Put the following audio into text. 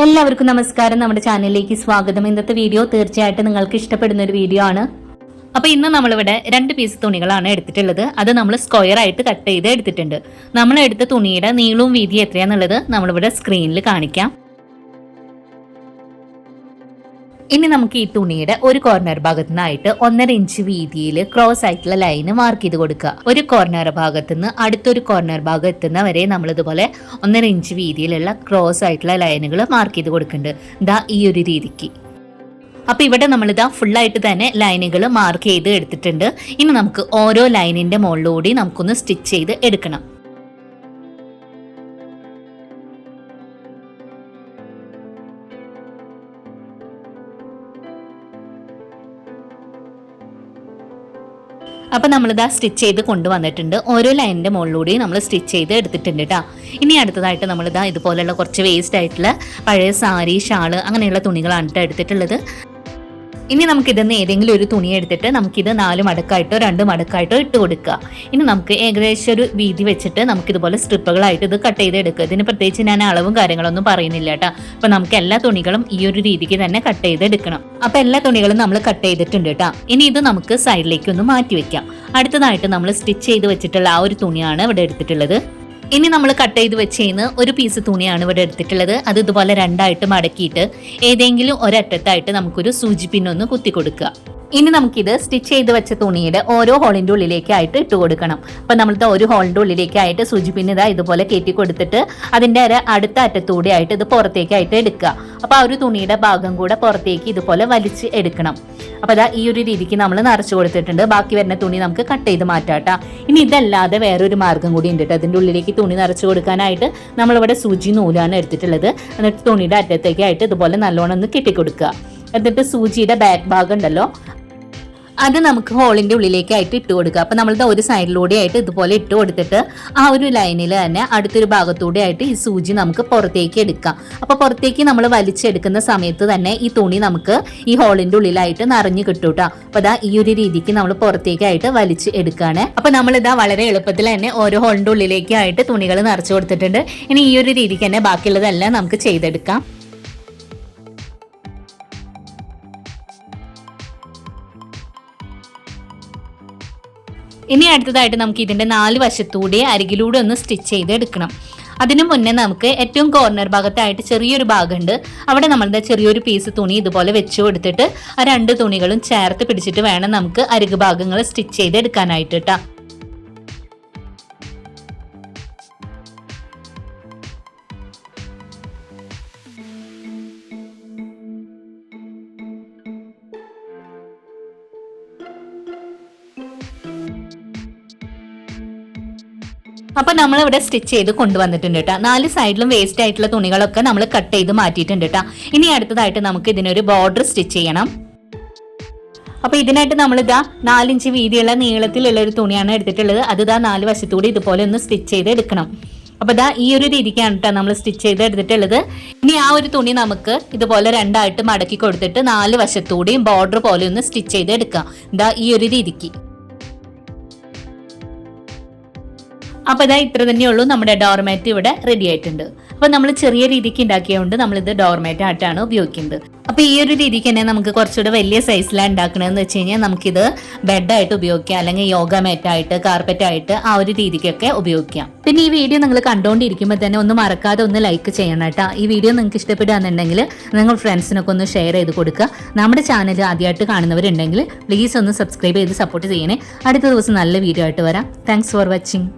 എല്ലാവർക്കും നമസ്കാരം. നമ്മുടെ ചാനലിലേക്ക് സ്വാഗതം. ഇന്നത്തെ വീഡിയോ തീർച്ചയായിട്ടും നിങ്ങൾക്ക് ഇഷ്ടപ്പെടുന്ന ഒരു വീഡിയോ ആണ്. അപ്പൊ ഇന്ന് നമ്മളിവിടെ രണ്ട് പീസ് തുണികളാണ് എടുത്തിട്ടുള്ളത്. അത് നമ്മൾ സ്ക്വയർ ആയിട്ട് കട്ട് ചെയ്ത് എടുത്തിട്ടുണ്ട്. നമ്മൾ എടുത്ത തുണിയുടെ നീളവും വീതിയും എത്രയാന്നുള്ളത് നമ്മളിവിടെ സ്ക്രീനിൽ കാണിക്കാം. ഇനി നമുക്ക് ഈ തുണിയുടെ ഒരു കോർണർ ഭാഗത്തു നിന്നായിട്ട് ഒന്നര ഇഞ്ച് വീതിയിൽ ക്രോസ് ആയിട്ടുള്ള ലൈന് മാർക്ക് ചെയ്ത് കൊടുക്കുക. ഒരു കോർണർ ഭാഗത്തു നിന്ന് അടുത്തൊരു കോർണർ ഭാഗം എത്തുന്ന വരെ നമ്മൾ ഇതുപോലെ ഒന്നര ഇഞ്ച് വീതിയിലുള്ള ക്രോസ് ആയിട്ടുള്ള ലൈനുകൾ മാർക്ക് ചെയ്ത് കൊടുക്കുന്നുണ്ട്. ഇതാ ഈ ഒരു രീതിക്ക്. അപ്പൊ ഇവിടെ നമ്മളിതാ ഫുള്ളായിട്ട് തന്നെ ലൈനുകൾ മാർക്ക് ചെയ്ത് എടുത്തിട്ടുണ്ട്. ഇനി നമുക്ക് ഓരോ ലൈനിന്റെ മുകളിലൂടെ നമുക്കൊന്ന് സ്റ്റിച്ച് ചെയ്ത് എടുക്കണം. അപ്പോൾ നമ്മളിതാ സ്റ്റിച്ച് ചെയ്ത് കൊണ്ടുവന്നിട്ടുണ്ട്. ഓരോ ലൈനിന്റെ മുകളിലൂടെയും നമ്മൾ സ്റ്റിച്ച് ചെയ്ത് എടുത്തിട്ടുണ്ട് കേട്ടോ ഇനി അടുത്തതായിട്ട് നമ്മളിതാ ഇതുപോലെയുള്ള കുറച്ച് വേസ്റ്റ് ആയിട്ടുള്ള പഴയ സാരി ഷാൾ അങ്ങനെയുള്ള തുണികളാണ് കേട്ടോ എടുത്തിട്ടുള്ളത്. ഇനി നമുക്ക് ഇതിന്ന് ഏതെങ്കിലും ഒരു തുണി എടുത്തിട്ട് നമുക്കിത് നാല് മടക്കായിട്ടോ രണ്ട് മടക്കായിട്ടോ ഇട്ട് കൊടുക്കുക. ഇനി നമുക്ക് ഏകദേശം ഒരു വീതി വെച്ചിട്ട് നമുക്ക് ഇതുപോലെ സ്ട്രിപ്പുകളായിട്ട് ഇത് കട്ട് ചെയ്ത് എടുക്കുക ഇതിന് പ്രത്യേകിച്ച് ഞാൻ അളവും കാര്യങ്ങളൊന്നും പറയുന്നില്ല കേട്ടോ. അപ്പോൾ നമുക്ക് എല്ലാ തുണികളും ഈ ഒരു രീതിക്ക് തന്നെ കട്ട് ചെയ്ത് എടുക്കണം അപ്പോൾ എല്ലാ തുണികളും നമ്മൾ കട്ട് ചെയ്തിട്ടുണ്ട് കേട്ടോ. ഇനി ഇത് നമുക്ക് സൈഡിലേക്ക് ഒന്ന് മാറ്റി വെക്കാം. അടുത്തതായിട്ട് നമ്മൾ സ്റ്റിച്ച് ചെയ്ത് വെച്ചിട്ടുള്ള ആ ഒരു തുണിയാണ് ഇവിടെ എടുത്തിട്ടുള്ളത്. ഇനി നമ്മൾ കട്ട് ചെയ്ത് വെച്ചേന്ന് ഒരു പീസ് തുണിയാണ് ഇവിടെ എടുത്തിട്ടുള്ളത്. അത് ഇതുപോലെ രണ്ടായിട്ട് മടക്കിയിട്ട് ഏതെങ്കിലും ഒരറ്റത്തായിട്ട് നമുക്കൊരു സൂചി പിന്നൊന്ന് കുത്തി കൊടുക്കുക ഇനി നമുക്കിത് സ്റ്റിച്ച് ചെയ്ത് വെച്ച തുണിയുടെ ഓരോ ഹോളിന്റെ ഉള്ളിലേക്കായിട്ട് ഇട്ട് കൊടുക്കണം. അപ്പൊ നമ്മളത്തെ ഒരു ഹോളിന്റെ ഉള്ളിലേക്കായിട്ട് സൂചി പിന്ന് ഇതാ ഇതുപോലെ കയറ്റി കൊടുത്തിട്ട് അതിന്റെ അടുത്ത അറ്റത്തൂടെ ആയിട്ട് ഇത് പുറത്തേക്കായിട്ട് എടുക്കുക. അപ്പോൾ ആ ഒരു തുണിയുടെ ഭാഗം കൂടെ പുറത്തേക്ക് ഇതുപോലെ വലിച്ച് എടുക്കണം. അപ്പൊ അതാ ഈ ഒരു രീതിക്ക് നമ്മൾ നിറച്ചു കൊടുത്തിട്ടുണ്ട്. ബാക്കി വരുന്ന തുണി നമുക്ക് കട്ട് ചെയ്ത് മാറ്റാട്ടാ. ഇനി ഇതല്ലാതെ വേറൊരു മാർഗം കൂടി ഉണ്ട് കേട്ടോ. അതിന്റെ ഉള്ളിലേക്ക് തുണി നിറച്ചു കൊടുക്കാനായിട്ട് നമ്മളിവിടെ സൂചി നൂലാണ് എടുത്തിട്ടുള്ളത്. എന്നിട്ട് തുണിയുടെ അറ്റത്തേക്കായിട്ട് ഇതുപോലെ നല്ലോണം ഒന്ന് കെട്ടിക്കൊടുക്കുക. എന്നിട്ട് സൂചിയുടെ ബാക്ക് ഭാഗം ഉണ്ടല്ലോ. അത് നമുക്ക് ഹോളിന്റെ ഉള്ളിലേക്കായിട്ട് ഇട്ട് കൊടുക്കുക. അപ്പൊ നമ്മളിത് ഒരു സൈഡിലൂടെ ആയിട്ട് ഇതുപോലെ ഇട്ട് കൊടുത്തിട്ട് ആ ഒരു ലൈനിൽ തന്നെ അടുത്തൊരു ഭാഗത്തൂടെ ആയിട്ട് ഈ സൂചി നമുക്ക് പുറത്തേക്ക് എടുക്കാം. അപ്പൊ പുറത്തേക്ക് നമ്മൾ വലിച്ചെടുക്കുന്ന സമയത്ത് തന്നെ ഈ തുണി നമുക്ക് ഈ ഹോളിന്റെ ഉള്ളിലായിട്ട് നിറഞ്ഞു കിട്ടും കേട്ടോ അപ്പൊ ഇതാ ഈ ഒരു രീതിക്ക് നമ്മൾ പുറത്തേക്കായിട്ട് വലിച്ച് എടുക്കുകയാണ് അപ്പൊ നമ്മളിതാ വളരെ എളുപ്പത്തിൽ തന്നെ ഓരോ ഹോളിന്റെ ഉള്ളിലേക്കായിട്ട് തുണികൾ നിറച്ചു കൊടുത്തിട്ടുണ്ട്. ഇനി ഈ ഒരു രീതിക്ക് തന്നെ ബാക്കിയുള്ളതെല്ലാം നമുക്ക് ചെയ്തെടുക്കാം. ഇനി അടുത്തതായിട്ട് നമുക്ക് ഇതിന്റെ നാല് വശത്തൂടെ അരികിലൂടെ ഒന്ന് സ്റ്റിച്ച് ചെയ്ത് എടുക്കണം അതിനു മുന്നേ നമുക്ക് ഏറ്റവും കോർണർ ഭാഗത്തായിട്ട് ചെറിയൊരു ഭാഗമുണ്ട്. അവിടെ നമ്മളുടെ ചെറിയൊരു പീസ് തുണി ഇതുപോലെ വെച്ചു കൊടുത്തിട്ട് ആ രണ്ട് തുണികളും ചേർത്ത് പിടിച്ചിട്ട് വേണം നമുക്ക് അരികു ഭാഗങ്ങൾ സ്റ്റിച്ച് ചെയ്ത് എടുക്കാനായിട്ട് കേട്ടോ അപ്പൊ നമ്മൾ ഇവിടെ സ്റ്റിച്ച് ചെയ്ത് കൊണ്ടുവന്നിട്ടുണ്ട് കേട്ടോ. നാല് സൈഡിലും വേസ്റ്റ് ആയിട്ടുള്ള തുണികളൊക്കെ നമ്മൾ കട്ട് ചെയ്ത് മാറ്റിയിട്ടുണ്ട് കേട്ടോ. ഇനി അടുത്തതായിട്ട് നമുക്ക് ഇതിനൊരു ബോർഡർ സ്റ്റിച്ച് ചെയ്യണം. അപ്പൊ ഇതിനായിട്ട് നമ്മൾ ഇതാ നാലിഞ്ച് വീതിയുള്ള നീളത്തിലുള്ള ഒരു തുണിയാണ് എടുത്തിട്ടുള്ളത്. അത് ഇതാ നാല് വശത്തൂടി ഇതുപോലെ ഒന്ന് സ്റ്റിച്ച് ചെയ്ത് എടുക്കണം. അപ്പൊ ഇതാ ഈ ഒരു രീതിക്കാണ് കേട്ടോ നമ്മൾ സ്റ്റിച്ച് ചെയ്ത് എടുത്തിട്ടുള്ളത്. ഇനി ആ ഒരു തുണി നമുക്ക് ഇതുപോലെ രണ്ടായിട്ട് മടക്കി കൊടുത്തിട്ട് നാല് വശത്തൂടെയും ബോർഡർ പോലെ ഒന്ന് സ്റ്റിച്ച് ചെയ്ത് എടുക്കാം. ഇതാ ഈ ഒരു രീതിക്ക്. അപ്പോൾ ഇതാ ഇത്ര തന്നെയുള്ളൂ നമ്മുടെ ഡോർമാറ്റ് ഇവിടെ റെഡി ആയിട്ടുണ്ട്. അപ്പോൾ നമ്മൾ ചെറിയ രീതിക്ക് ഉണ്ടാക്കിയതുകൊണ്ട് നമ്മളിത് ഡോർമാറ്റ് ആയിട്ടാണ് ഉപയോഗിക്കുന്നത്. അപ്പോൾ ഈ ഒരു രീതിക്ക് തന്നെ നമുക്ക് കുറച്ചുകൂടെ വലിയ സൈസിലാണ് ഉണ്ടാക്കണമെന്ന് വെച്ച് കഴിഞ്ഞാൽ നമുക്കിത് ബെഡായിട്ട് ഉപയോഗിക്കാം. അല്ലെങ്കിൽ യോഗ കാർപ്പറ്റ് ആയിട്ട് ആ ഒരു രീതിക്കൊക്കെ ഉപയോഗിക്കാം. പിന്നെ ഈ വീഡിയോ നിങ്ങൾ കണ്ടുകൊണ്ടിരിക്കുമ്പോൾ തന്നെ ഒന്ന് മറക്കാതെ ഒന്ന് ലൈക്ക് ചെയ്യണം കേട്ടോ. ഈ വീഡിയോ നിങ്ങൾക്ക് ഇഷ്ടപ്പെടുകയാണെന്നുണ്ടെങ്കിൽ നിങ്ങൾ ഫ്രണ്ട്സിനൊക്കെ ഒന്ന് ഷെയർ ചെയ്ത് കൊടുക്കുക. നമ്മുടെ ചാനൽ ആദ്യമായിട്ട് കാണുന്നവരുണ്ടെങ്കിൽ പ്ലീസ് ഒന്ന് സബ്സ്ക്രൈബ് ചെയ്ത് സപ്പോർട്ട് ചെയ്യണേ. അടുത്ത ദിവസം നല്ല വീഡിയോ ആയിട്ട് വരാം. Thanks for watching